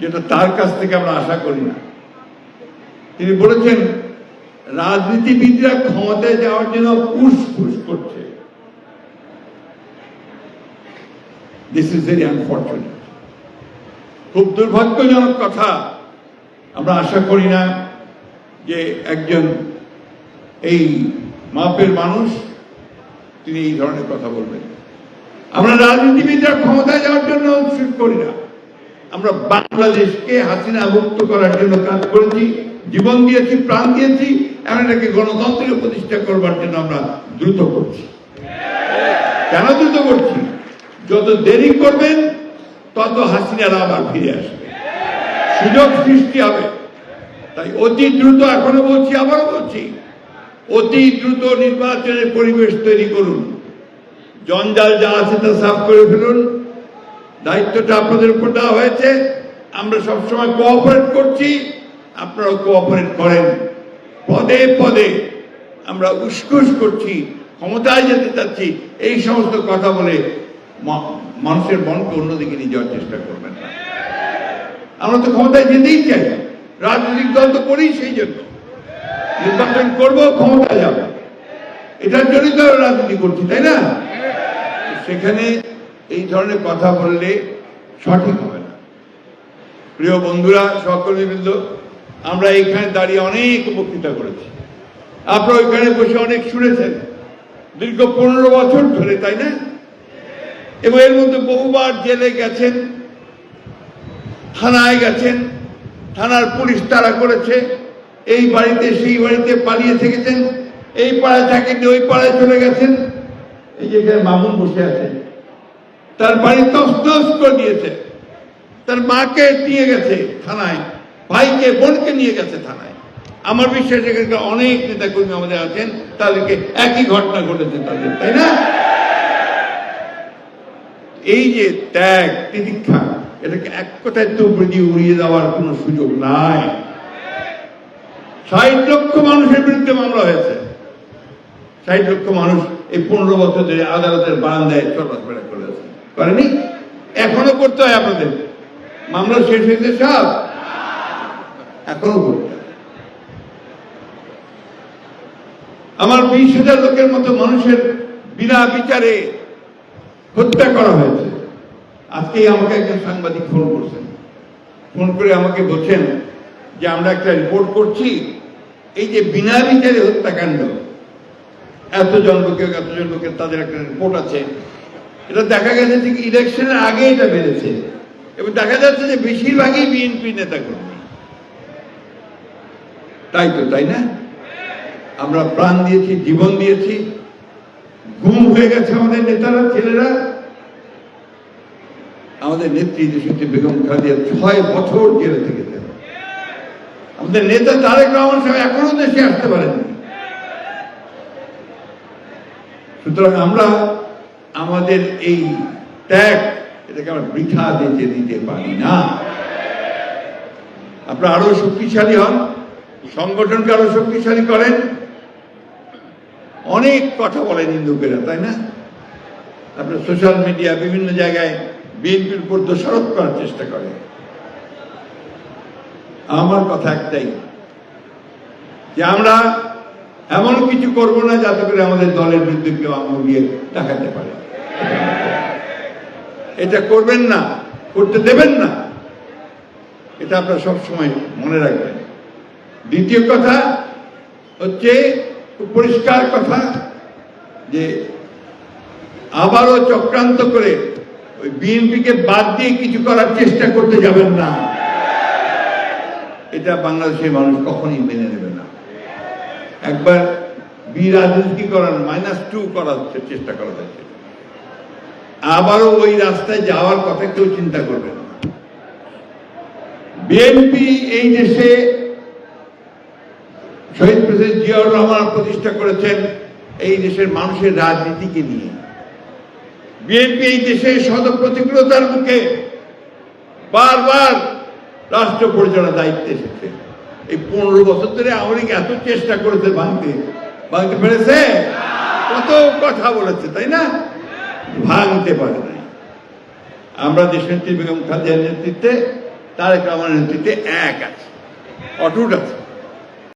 যেটা তার কাছ থেকে আমরা আশা করি না। তিনি বলেছেন, রাজনীতিবিদরা ক্ষমতায় যাওয়ার জন্য পুশ পুশ করছে। দিস ইজ ভেরি আনফর্চুনেট খুব দুর্ভাগ্যজনক কথা। আমরা আশা করি না যে একজন এই মাপের মানুষ তিনি এই ধরনের কথা বলবেন। আমরা রাজনীতিবিদরা ক্ষমতায় যাওয়ার জন্য করি না। আমরা বাংলাদেশকে হাসিনা মুক্ত করার জন্য কাজ করেছি, জীবন দিয়েছি, প্রাণ দিয়েছি, এখন এটাকে গণতন্ত্রের প্রতিষ্ঠা করবার জন্য আমরা দ্রুত করছি। কেন দ্রুত করছি? যত দেরি করবেন, তত হাসিনারা আবার ফিরে আসবে। সুযোগ সৃষ্টি হবে। তাই অতি দ্রুত এখনও বলছি, আবারও বলছি, অতি দ্রুত নির্বাচনের পরিবেশ তৈরি করুন। জঞ্জাল যা আছে তা সাফ করে ফেলুন। দায়িত্বটা আপনাদের উপর দেওয়া হয়েছে। আমরা সবসময় কোঅপারেট করছি, আপনারাও কোঅপারেট করেন। পদে পদে আমরা উস্কুস করছি, ক্ষমতায় যেতে চাচ্ছি, এই সমস্ত কথা বলে মানুষের মনকে অন্যদিকে নিয়ে যাওয়ার চেষ্টা করবেন না। আমরা তো ক্ষমতায় যেতেই চাই, রাজনৈতিক দল তো করি সেই জন্য। নির্বাচন করব, ক্ষমতায় যাব। এটার জন্যই তো রাজনীতি করছি, তাই না? সেখানে এই ধরনের কথা বললে সঠিক হবে না। প্রিয় বন্ধুরা, সহকর্মীবৃন্দ, আমরা এখানে দাঁড়িয়ে অনেক বক্তৃতা করেছি। আপনারা ওইখানে বসে অনেক শুনেছেন। দীর্ঘ পনেরো বছর ধরে, তাই না? এবং এর মধ্যে বহুবার জেলে গেছেন, থানায় গেছেন, থানার পুলিশ তারা করেছে। এই বাড়িতে, সেই বাড়িতে পালিয়ে থেকেছেন। এই পাড়ায় থাকেন ওই পাড়ায় চলে গেছেন। এই যে মামুন বসে আছেন। তার বাড়ি তসনস করে দিয়েছে তার মাকে নিয়ে গেছে থানায়, ভাইকে, বোনকে নিয়ে গেছে থানায়। আমার বিশ্বাস এখানে অনেক নেতা কর্মী আমাদের আছেন, তাদেরকে একই ঘটনা ঘটেছে তাদের, তাই না? এই যে ত্যাগ, তিতিক্ষা, এটাকে এক কথায় তুবড়ি দিয়ে উড়িয়ে দেওয়ার কোনো সুযোগ নাই। ষাট লক্ষ মানুষের বিরুদ্ধে মামলা হয়েছে। ষাট লক্ষ মানুষ এই পনেরো বছর ধরে আদালতের বারান্দায় চলাফেরা করেছে করেনি এখনও করতে হয় আপনাদের? মামলা শেষ হয়েছে সব? এখনও করতে আমার বিশ হাজার লোকের মতো মানুষের বিনা বিচারে হত্যা করা হয়েছে। আজকেই আমাকে একজন সাংবাদিক ফোন করছেন। ফোন করে আমাকে বলছেন যে আমরা একটা রিপোর্ট করছি, এই যে বিনা বিচারে হত্যাকাণ্ড, এতজন লোকের এতজন লোকের তাদের একটা রিপোর্ট আছে। এটা দেখা গেছে যে ইলেকশনের আগে এটা বেড়েছে। এবং দেখা যাচ্ছে যে বেশিরভাগই বিএনপি নেতা কর্মী। তাই তো, তাই না? আমরা প্রাণ দিয়েছি, জীবন দিয়েছি, গুম হয়ে গেছে আমাদের নেতারা, ছেলেরা। আমাদের নেত্রী দেশত্রী বেগম খাদিয়া ছয় বছর জেলে থেকেছেন আমাদের নেতা তারেক রহমান সাহেব এখনও দেশে আসতে পারেননি। সুতরাং আমরা আমাদের এই ত্যাগ, এটাকে আমরা বৃথা দিতে দিতে পারি না। আপনারা আরও শক্তিশালী হন, সংগঠনকে আরও শক্তিশালী করেন। অনেক কথা বলেন হিন্দুকেরা তাই না? আপনার সোশ্যাল মিডিয়া, বিভিন্ন জায়গায় বিএনপির উপর দোষারোপ করার চেষ্টা করে আমার কথা একটাই, যে আমরা এমন কিছু করব না যাতে করে আমাদের দলের বিরুদ্ধে কেউ আঙুল দিয়ে দেখাতে পারে। এটা করবেন না, করতে দেবেন না। এটা আপনারা সবসময় মনে রাখবেন। দ্বিতীয় কথা হচ্ছে পরিষ্কার কথা যে আবারও চক্রান্ত করে ওই বিএনপিকে বাদ দিয়ে কিছু করার চেষ্টা করতে যাবেন না। এটা বাংলাদেশের মানুষ কখনই মেনে নেবে না। একবার বি রাজনীতি করার মাইনাস টু করার চেষ্টা করা যাচ্ছে আবারও ওই রাস্তায় যাওয়ার কথা কেউ চিন্তা করবে না। বিএনপি এই দেশে শহীদ প্রেসিডেন্ট জিয়াউর রহমান প্রতিষ্ঠা করেছেন এই দেশের মানুষের রাজনীতিকে নিয়ে। বিএনপি এই দেশের শত প্রতিকূলতার মুখে বারবার রাষ্ট্র পরিচালনার দায়িত্বে এসেছে। এই পনেরো বছর ধরে আওয়ামী এত চেষ্টা করেছে ভাঙতে ভাঙতে পেরেছে কত কথা বলেছে, তাই না? ভাঙতে পারে নাই। আমরা দেশনেত্রী বেগম খাদিয়ার নেতৃত্বে, তারেক রহমানের নেতৃত্বে এক আছে, অটুট আছে।